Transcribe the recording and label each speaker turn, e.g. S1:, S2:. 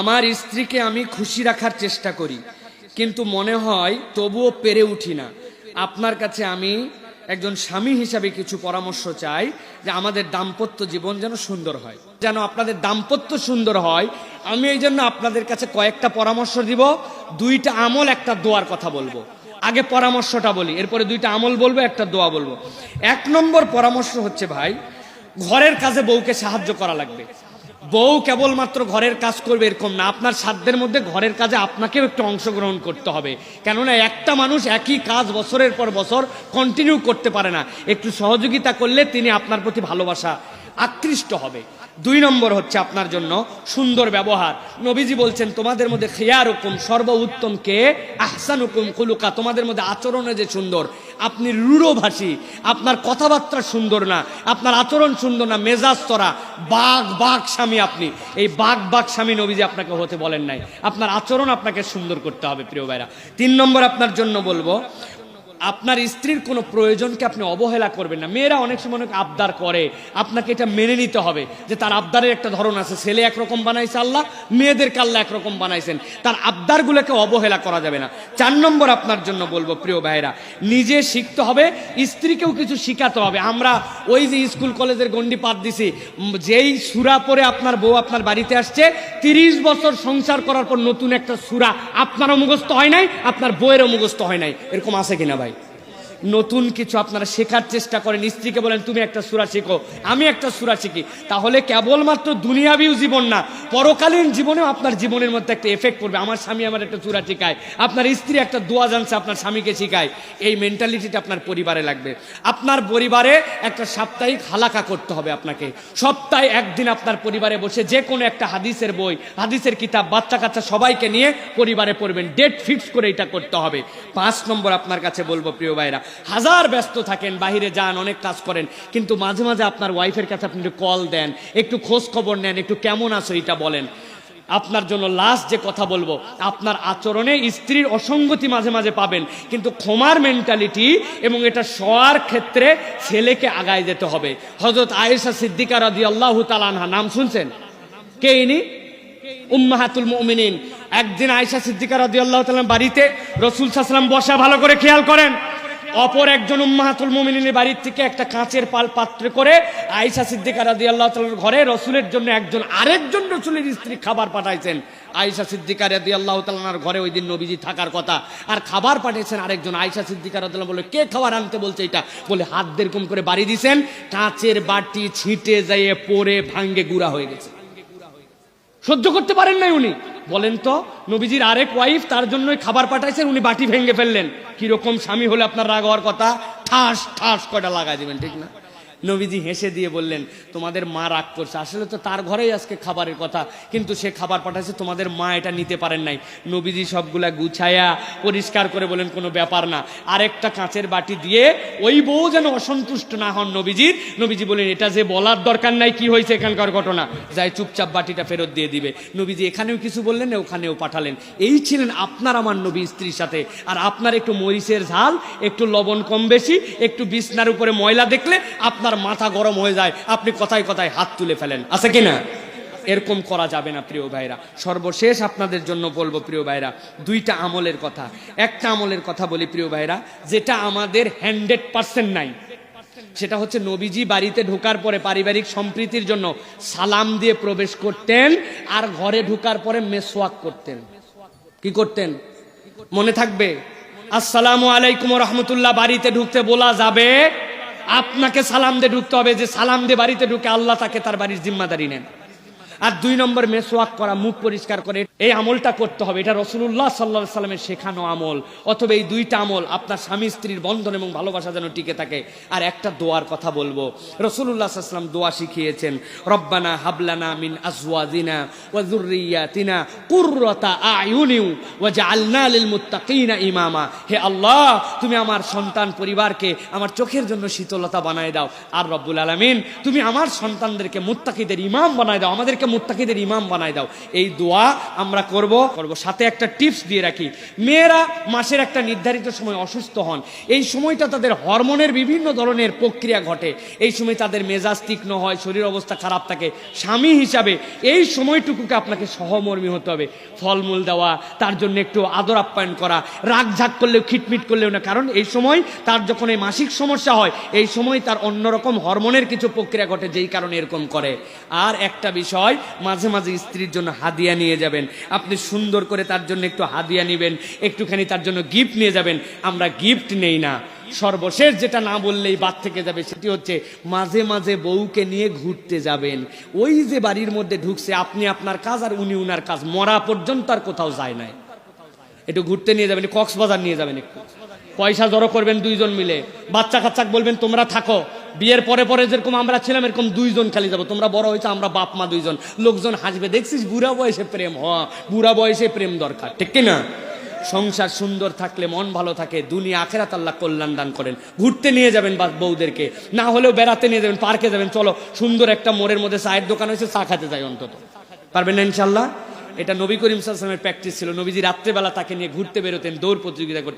S1: আমার স্ত্রীকে আমি খুশি রাখার চেষ্টা করি, কিন্তু মনে হয় তবুও পেরে উঠি না। আপনার কাছে আমি একজন স্বামী হিসাবে কিছু পরামর্শ চাই যে আমাদের দাম্পত্য জীবন যেন সুন্দর হয়। যেন আপনাদের দাম্পত্য সুন্দর হয়, আমি এই জন্য আপনাদের কাছে কয়েকটা পরামর্শ দিব, দুইটা আমল, একটা দোয়ার কথা বলব। আগে পরামর্শটা বলি, এরপরে দুইটা আমল বলব, একটা দোয়া বলব। এক নম্বর পরামর্শ হচ্ছে ভাই, ঘরের কাজে বউকে সাহায্য করা লাগবে। বউ কেবলমাত্র ঘরের কাজ করবে এরকম না। আপনার সাধ্যের মধ্যে ঘরের কাজে আপনাকেও একটু অংশগ্রহণ করতে হবে। কেননা একটা মানুষ একই কাজ বছরের পর বছর কন্টিনিউ করতে পারে না। একটু সহযোগিতা করলে তিনি আপনার প্রতি ভালোবাসা আকৃষ্ট হবে। দুই নম্বর হচ্ছে আপনার জন্য সুন্দর ব্যবহার। নবীজি বলছেন, তোমাদের মধ্যে খেয়ার হুকুম সর্ব উত্তম কে? আহসান হুকুম কুলুকা তোমাদের মধ্যে আচরণে যে সুন্দর। আপনি রূঢ়ভাষী, আপনার কথাবার্তা সুন্দর না, আপনার আচরণ সুন্দর না, মেজাজ তরা বাঘ বাঘ স্বামী আপনি। এই বাঘ বাঘ স্বামী নবীজি আপনাকে হতে বলেন নাই। আপনার আচরণ আপনাকে সুন্দর করতে হবে, প্রিয় ভাইরা। তিন নম্বর আপনার জন্য বলব আপনার স্ত্রীর কোনো প্রয়োজনকে আপনি অবহেলা করবেন না। মেয়েরা অনেক সময় অনেক আবদার করে। আপনাকে এটা মেনে নিতে হবে যে তার আবদারের একটা ধরন আছে। ছেলে একরকম বানাইছে আল্লাহ, মেয়েদেরকে আল্লাহ একরকম বানাইছেন। তার আবদারগুলোকে অবহেলা করা যাবে না। চার নম্বর আপনার জন্য বলব, প্রিয় ভাইরা নিজে শিখতে হবে, স্ত্রীকেও কিছু শিখাতে হবে। আমরা ওই যে স্কুল কলেজের গন্ডি পাত দিছি যেই সুরা পরে আপনার বউ আপনার বাড়িতে আসছে, তিরিশ বছর সংসার করার পর নতুন একটা সুরা আপনারও মুখস্থ হয় নাই, আপনার বইয়েরও মুখস্থ হয় নাই। এরকম আছে কিনা ভাই? নতুন কিছু আপনারা শেখার চেষ্টা করেন। স্ত্রীকে বলেন, তুমি একটা সুরা শেখো। আমি একটা সুরা শিখি। তাহলে কেবলমাত্র দুনিয়াবিও জীবন না, পরকালীন জীবনেও আপনার জীবনের মধ্যে একটা এফেক্ট পড়বে। আমার স্বামী আমার একটা সুরা শিখায়। আপনার স্ত্রী একটা দোয়া জানছে আপনার স্বামীকে শিখায়। এই মেন্টালিটিটা আপনার পরিবারে লাগবে। আপনার পরিবারে একটা সাপ্তাহিক হালাকা করতে হবে আপনাকে। সপ্তাহে একদিন আপনার পরিবারে বসে যে কোনো একটা হাদিসের বই, হাদিসের কিতাব বাচ্চা কাচ্চা সবাইকে নিয়ে পরিবারে পড়বেন। ডেট ফিক্স করে এটা করতে হবে। পাঁচ নম্বর আপনার কাছে বলব, প্রিয় ভাইরা হাজার ব্যস্ত থাকেন, বাহিরে যান, অনেক কাজ করেন, কিন্তু মাঝে মাঝে আপনার ওয়াইফের কাছে আপনি একটু কল দেন, একটু খোঁজ খবর নেন, একটু কেমন আছো এটা বলেন। আপনার জন্য লাস্ট যে কথা বলব, আপনার আচরণে স্ত্রীর অসঙ্গতি মাঝে মাঝে পাবেন, কিন্তু ক্ষমার মেন্টালিটি এবং এটা শোয়ার ক্ষেত্রে ছেলেকে আগায় যেতে হবে। হজরত আয়েশা সিদ্দিকা রাদি আল্লাহ তালানহা নাম শুনছেন? কে ইনি? উম্মাহাতুল মুমিনিন। একদিন আয়েশা সিদ্দিকা আল্লাহ তাআলা বাড়িতে রসুল সাল্লাম বসা, ভালো করে খেয়াল করেন। অপর একজন উম্মাহাতুল মুমিনিনের বাড়ির থেকে একটা কাঁচের পাল পাত্রে করে আয়েশা সিদ্দিকা রাদিয়াল্লাহু তাআলার ঘরে রসুলের জন্য একজন আরেকজন রসুলের স্ত্রী খাবার পাঠাইছেন। আয়েশা সিদ্দিকা রাদিয়াল্লাহু তাআলার ঘরে ওই দিন নবীজি থাকার কথা। আর খাবার পাঠিয়েছেন আরেকজন আয়েশা সিদ্দিকা রাদিয়াল্লাহু বলে, কে খাবার আনতে বলছে এটা? বলে, হাত দেরকম করে বাড়ি দিছেন। কাঁচের বাটি ছিটে যেয়ে পড়ে ভাঙ্গে গুড়া হয়ে গেছে। সহ্য করতে পারেন নাই উনি। বলেন তো, নবীজির আরেক ওয়াইফ তার জন্যই খাবার পাঠাইছেন, উনি বাটি ভেঙে ফেললেন। কীরকম স্বামী হলে আপনার রাগ হওয়ার কথা? ঠাস ঠাস কয়টা লাগাই দেবেন, ঠিক না? নবীজি হেসে দিয়ে বললেন, তোমাদের মা রাগ করছে। আসলে তো তার ঘরেই আজকে খাবারের কথা, কিন্তু সে খাবার পাঠাচ্ছে তোমাদের মা এটা নিতে পারেন নাই। নবীজি সবগুলা গুছায়া পরিষ্কার করে বলেন, কোনো ব্যাপার না। আরেকটা কাঁচের বাটি দিয়ে ওই বউ যেন অসন্তুষ্ট না হন নবীজির। নবীজি বলেন এটা যে বলার দরকার নাই, কি হয়েছে এখানকার ঘটনা? যাই চুপচাপ বাটিটা ফেরত দিয়ে দিবে। নবীজি এখানেও কিছু বললেন, ওখানেও পাঠালেন। এই ছিলেন আপনার আমার নবী স্ত্রীর সাথে। আর আপনার একটু মরিচের ঝাল, একটু লবণ কম বেশি, একটু বিছনার উপরে ময়লা দেখলে আপনার মাথা গরম হয়ে যায়, আপনি কথায় কথায় হাত তুলে ফেলেন। আছে কি না এরকম করা যাবে না, প্রিয় ভাইরা। সর্বশেষ আপনাদের জন্য বলব, প্রিয় ভাইরা, দুইটা আমলের কথা। একটা আমলের কথা বলি, প্রিয় ভাইরা, যেটা আমাদের হান্ড্রেড পার্সেন্ট নাই। সেটা হচ্ছে নবীজি বাড়িতে ঢোকার পরে পারিবারিক সম্প্রীতির জন্য সালাম দিয়ে প্রবেশ করতেন আর ঘরে ঢোকার পরে মেসওয়াক করতেন। কি করতেন? মনে থাকবে? আসসালামু আলাইকুম রহমতুল্লাহ, বাড়িতে ঢুকতে বলা যাবে আপনাকে সালাম দিয়ে ঢুকতে হবে যে সালাম দিয়ে বাড়িতে ঢুকে আল্লাহ তাকে তার বাড়ির জিম্মাদারি নেন। আর দুই নম্বর মেসোয়াক করা, মুখ পরিষ্কার করে, এই আমলটা করতে হবে। এটা রসুল্লাহ সাল্লা সাল্লামের শেখানো আমল। অথবা এই দুইটা আমল আপনার স্বামী স্ত্রীর বন্ধন এবং ভালোবাসা যেন টিকে থাকে। আর একটা দোয়ার কথা বলব। রসুল্লাহ সাল্লাম দোয়া শিখিয়েছেন, রব্বানা হাবলানা মিন আজওয়াজিনা ওয়া যুররিয়াতিনা কুররাতা আয়ুনিউ ওয়া জাআলনা লিল মুত্তাকিনা ইমামা। হে আল্লাহ, তুমি আমার সন্তান পরিবারকে আমার চোখের জন্য শীতলতা বানায় দাও। আর রব্বুল আলামিন, তুমি আমার সন্তানদেরকে মুত্তাকিদের ইমাম বানায় দাও। আমাদেরকে মুত্তাকিদের ইমাম বানায় দাও। এই দোয়া আমরা করব করব। সাথে একটা টিপস দিয়ে রাখি। মেয়েরা মাসের একটা নির্ধারিত সময় অসুস্থ হন। এই সময়টা তাদের হরমোনের বিভিন্ন ধরনের প্রক্রিয়া ঘটে। এই সময় তাদের মেজাজ তীক্ষ্ণ হয়, শরীর অবস্থা খারাপ থাকে। স্বামী হিসাবে এই সময়টুকুকে আপনাকে সহমর্মী হতে হবে। ফলমূল দেওয়া, তার জন্য একটু আদর আপ্যায়ন করা, রাগ ঝাক করলেও, খিটমিট করলেও না। কারণ এই সময় তার যখন এই মাসিক সমস্যা হয়, এই সময় তার অন্যরকম হরমোনের কিছু প্রক্রিয়া ঘটে, যেই কারণে এরকম করে। আর একটা বিষয় মাঝে মাঝে স্ত্রীর জন্য হাদিয়া নিয়ে যাবেন। আপনি সুন্দর করে তার জন্য একটু হাদিয়া নেবেন, একটুখানি তার জন্য গিফট নিয়ে যাবেন। আমরা গিফট নেই না। সর্বশেষ যেটা না বললেই বাদ থেকে যাবে সেটি হচ্ছে মাঝে মাঝে বউকে নিয়ে ঘুরতে যাবেন। ওই যে বাড়ির মধ্যে ঢুকছে, আপনি আপনার কাজ আর উনি উনার কাজ। মরা পর্যন্ত আর কোথাও যায় নাই। একটু ঘুরতে নিয়ে যাবেন কক্সবাজার নিয়ে যাবেন একটু। পয়সা জড়ো করবেন দুইজন মিলে। বাচ্চা কাচ্চা বলবেন, তোমরা থাকো। বিয়ের পরে পরে যেরকম আমরা ছিলাম, এরকম দুইজন খালি যাব। তোমরা বড় হয়েছে, আমরা বাপ মা দুইজন। লোকজন হাসবে, দেখছিস, বুড়া বয়সে প্রেম, হ, বুড়া বয়সে প্রেম দরকার। ঠিক কি না সংসার সুন্দর থাকলে মন ভালো থাকে, দুনিয়া, আখেরাত আল্লাহ কল্যাণ দান করেন। ঘুরতে নিয়ে যাবেন বা বউদেরকে, না হলেও বেড়াতে নিয়ে যাবেন, পার্কে যাবেন। চলো, সুন্দর একটা মোড়ের মধ্যে চায়ের দোকান হয়েছে, চা খাতে যাই অন্তত। পারবেন না ইনশাল্লাহ এটা নবী করিম সাল্লামের প্র্যাকটিস ছিল। নবীজি রাত্রেবেলা তাকে নিয়ে ঘুরতে বেরোতেন, দৌড় প্রতিযোগিতা করতেন।